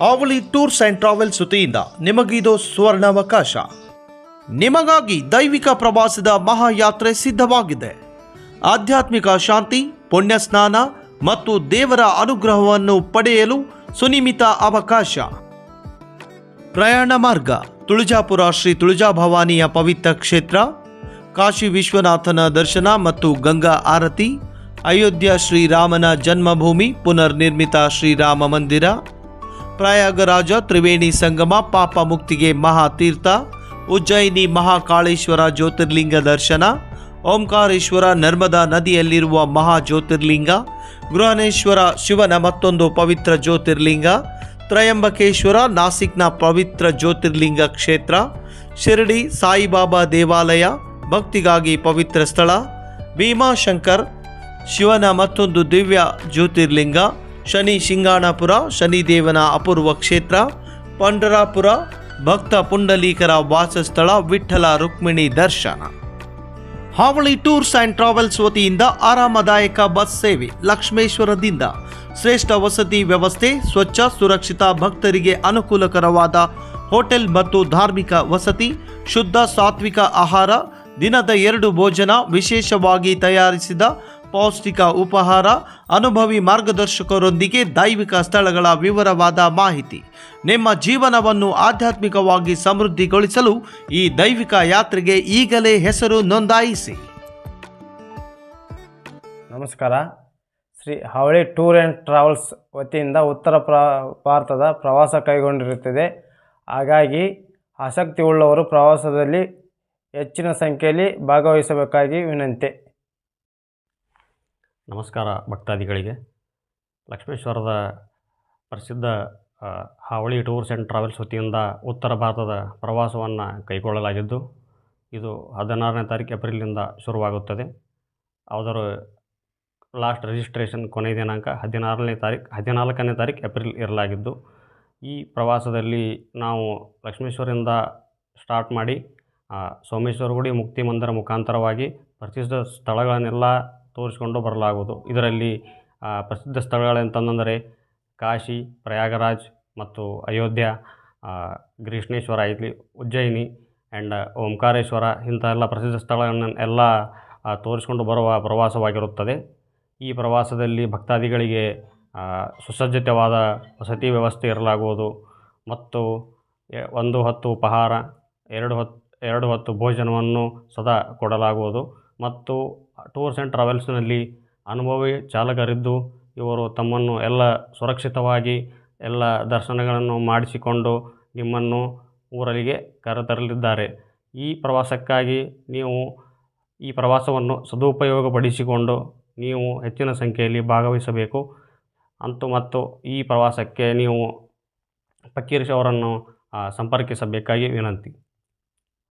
ಆವಳಿ tours and travels ವತಿಯಿಂದ ನಿಮಗಿದು ಸುವರ್ಣಾವಕಾಶ. ನಿಮಗಾಗಿ ದೈವಿಕ ಪ್ರವಾಸದ ಮಹಾಯಾತ್ರೆ ಸಿದ್ಧವಾಗಿದೆ. ಆಧ್ಯಾತ್ಮಿಕ ಶಾಂತಿ ಪುಣ್ಯ ಸ್ನಾನ ಮತ್ತು ದೇವರ ಅನುಗ್ರಹವನ್ನು ಪಡೆಯಲು ಸುನಿಮಿತ ಅವಕಾಶ. ಪ್ರಯಾಣ ಮಾರ್ಗ, ತುಳಜಾಪುರ ಶ್ರೀ ತುಳಜಾಭವಾನಿಯ ಪವಿತ್ರ ಕ್ಷೇತ್ರ, ಕಾಶಿ ವಿಶ್ವನಾಥನ ದರ್ಶನ ಮತ್ತು ಗಂಗಾ ಆರತಿ, ಅಯೋಧ್ಯ ಶ್ರೀರಾಮನ ಜನ್ಮಭೂಮಿ ಪುನರ್ನಿರ್ಮಿತ ಶ್ರೀರಾಮ ಮಂದಿರ ಪ್ರಯಾಗರಾಜ ತ್ರಿವೇಣಿ ಸಂಗಮ, ಪಾಪ ಮುಕ್ತಿಗೆ ಮಹಾತೀರ್ಥ, ಉಜ್ಜಯಿನಿ ಮಹಾಕಾಳೇಶ್ವರ ಜ್ಯೋತಿರ್ಲಿಂಗ ದರ್ಶನ, ಓಂಕಾರೇಶ್ವರ ನರ್ಮದಾ ನದಿಯಲ್ಲಿರುವ ಮಹಾ ಜ್ಯೋತಿರ್ಲಿಂಗ ಗೃಹನೇಶ್ವರ ಶಿವನ ಮತ್ತೊಂದು ಪವಿತ್ರ ಜ್ಯೋತಿರ್ಲಿಂಗ, ತ್ರಯಂಬಕೇಶ್ವರ ನಾಸಿಕ್ನ ಪವಿತ್ರ ಜ್ಯೋತಿರ್ಲಿಂಗ ಕ್ಷೇತ್ರ, ಶಿರಡಿ ಸಾಯಿಬಾಬಾ ದೇವಾಲಯ ಭಕ್ತಿಗಾಗಿ ಪವಿತ್ರ ಸ್ಥಳ, ಭೀಮಾಶಂಕರ್ ಶಿವನ ಮತ್ತೊಂದು ದಿವ್ಯ ಜ್ಯೋತಿರ್ಲಿಂಗ ಶನಿ ಶಿಂಗಾಣಪುರ ಶನಿದೇವನ ಅಪೂರ್ವ ಕ್ಷೇತ್ರ, ಪಂಡರಾಪುರ, ಭಕ್ತ ಪುಂಡಲೀಕರ ವಾಸಸ್ಥಳ ವಿಠ್ಠಲ ರುಕ್ಮಿಣಿ ದರ್ಶನ. ಹಾವಳಿ ಟೂರ್ಸ್ ಆ್ಯಂಡ್ ಟ್ರಾವೆಲ್ಸ್ ವತಿಯಿಂದ ಆರಾಮದಾಯಕ ಬಸ್ ಸೇವೆ ಲಕ್ಷ್ಮೇಶ್ವರದಿಂದ. ಶ್ರೇಷ್ಠ ವಸತಿ ವ್ಯವಸ್ಥೆ, ಸ್ವಚ್ಛ, ಸುರಕ್ಷಿತ, ಭಕ್ತರಿಗೆ ಅನುಕೂಲಕರವಾದ ಹೋಟೆಲ್ ಮತ್ತು ಧಾರ್ಮಿಕ ವಸತಿ, ಶುದ್ಧ ಸಾತ್ವಿಕ ಆಹಾರ, ದಿನದ ಎರಡು ಭೋಜನ ವಿಶೇಷವಾಗಿ ತಯಾರಿಸಿದ ಪೌಷ್ಟಿಕ ಉಪಹಾರ, ಅನುಭವಿ ಮಾರ್ಗದರ್ಶಕರೊಂದಿಗೆ ದೈವಿಕ ಸ್ಥಳಗಳ ವಿವರವಾದ ಮಾಹಿತಿ. ನಿಮ್ಮ ಜೀವನವನ್ನು ಆಧ್ಯಾತ್ಮಿಕವಾಗಿ ಸಮೃದ್ಧಿಗೊಳಿಸಲು ಈ ದೈವಿಕ ಯಾತ್ರೆಗೆ ಈಗಲೇ ಹೆಸರು ನೋಂದಾಯಿಸಿ. ನಮಸ್ಕಾರ. ಶ್ರೀ ಹಾವಳಿ ಟೂರ್ ಆ್ಯಂಡ್ ಟ್ರಾವೆಲ್ಸ್ ವತಿಯಿಂದ ಉತ್ತರ ಪ್ರ, ಭಾರತದ ಪ್ರವಾಸ ಕೈಗೊಂಡಿರುತ್ತದೆ. ಹಾಗಾಗಿ ಆಸಕ್ತಿ ಉಳ್ಳವರು ಪ್ರವಾಸದಲ್ಲಿ ಹೆಚ್ಚಿನ ಸಂಖ್ಯೆಯಲ್ಲಿ ಭಾಗವಹಿಸಬೇಕಾಗಿ ವಿನಂತಿ. ನಮಸ್ಕಾರ ಭಕ್ತಾದಿಗಳಿಗೆ. ಲಕ್ಷ್ಮೇಶ್ವರದ ಪ್ರಸಿದ್ಧ ಹಾವಳಿ ಟೂರ್ಸ್ ಆ್ಯಂಡ್ ಟ್ರಾವೆಲ್ಸ್ ವತಿಯಿಂದ ಉತ್ತರ ಭಾರತದ ಪ್ರವಾಸವನ್ನು ಕೈಗೊಳ್ಳಲಾಗಿದ್ದು, ಇದು ಹದಿನಾರನೇ ತಾರೀಕು ಏಪ್ರಿಲಿಂದ ಶುರುವಾಗುತ್ತದೆ. ಅದರ ಲಾಸ್ಟ್ ರಿಜಿಸ್ಟ್ರೇಷನ್ ಕೊನೆಯ ದಿನಾಂಕ ಹದಿನಾರನೇ ತಾರೀಕು ಹದಿನಾಲ್ಕನೇ ತಾರೀಕು ಏಪ್ರಿಲ್ ಇರಲಾಗಿದ್ದು, ಈ ಪ್ರವಾಸದಲ್ಲಿ ನಾವು ಲಕ್ಷ್ಮೇಶ್ವರದಿಂದ ಸ್ಟಾರ್ಟ್ ಮಾಡಿ ಸೋಮೇಶ್ವರ ಗುಡಿ ಮುಕ್ತಿ ಮಂದಿರ ಮುಖಾಂತರವಾಗಿ ಪ್ರಸಿದ್ಧ ಸ್ಥಳಗಳನ್ನೆಲ್ಲ ತೋರಿಸಿಕೊಂಡು ಬರಲಾಗುವುದು. ಇದರಲ್ಲಿ ಪ್ರಸಿದ್ಧ ಸ್ಥಳಗಳೆಂತಂದರೆ ಕಾಶಿ, ಪ್ರಯಾಗರಾಜ್ ಮತ್ತು ಅಯೋಧ್ಯ ಗ್ರೀಷ್ಣೇಶ್ವರ ಇಲ್ಲಿ ಉಜ್ಜಯಿನಿ ಆ್ಯಂಡ್ ಓಂಕಾರೇಶ್ವರ ಇಂಥ ಎಲ್ಲ ಪ್ರಸಿದ್ಧ ಸ್ಥಳಗಳನ್ನು ಎಲ್ಲ ತೋರಿಸಿಕೊಂಡು ಬರುವ ಪ್ರವಾಸವಾಗಿರುತ್ತದೆ. ಈ ಪ್ರವಾಸದಲ್ಲಿ ಭಕ್ತಾದಿಗಳಿಗೆ ಸುಸಜ್ಜಿತವಾದ ವಸತಿ ವ್ಯವಸ್ಥೆ ಇರಲಾಗುವುದು ಮತ್ತು ಒಂದು ಹೊತ್ತು ಉಪಹಾರ, ಎರಡು ಹೊತ್ತು ಎರಡು ಹೊತ್ತು ಭೋಜನವನ್ನು ಸದಾ ಕೊಡಲಾಗುವುದು ಮತ್ತು ಟೂರ್ಸ್ ಆ್ಯಂಡ್ ಟ್ರಾವೆಲ್ಸ್ನಲ್ಲಿ ಅನುಭವಿ ಚಾಲಕರಿದ್ದು, ಇವರು ತಮ್ಮನ್ನು ಎಲ್ಲ ಸುರಕ್ಷಿತವಾಗಿ ಎಲ್ಲ ದರ್ಶನಗಳನ್ನು ಮಾಡಿಸಿಕೊಂಡು ನಿಮ್ಮನ್ನು ಊರಲ್ಲಿಗೆ ಕರೆತರಲಿದ್ದಾರೆ. ಈ ಪ್ರವಾಸಕ್ಕಾಗಿ ನೀವು ಈ ಪ್ರವಾಸವನ್ನು ಸದುಪಯೋಗಪಡಿಸಿಕೊಂಡು ನೀವು ಹೆಚ್ಚಿನ ಸಂಖ್ಯೆಯಲ್ಲಿ ಭಾಗವಹಿಸಬೇಕು. ಅಂತೂ ಮತ್ತು ಈ ಪ್ರವಾಸಕ್ಕೆ ನೀವು ಪಕ್ಕೀರ್ಷ ಅವರನ್ನು ಸಂಪರ್ಕಿಸಬೇಕಾಗಿ ವಿನಂತಿ.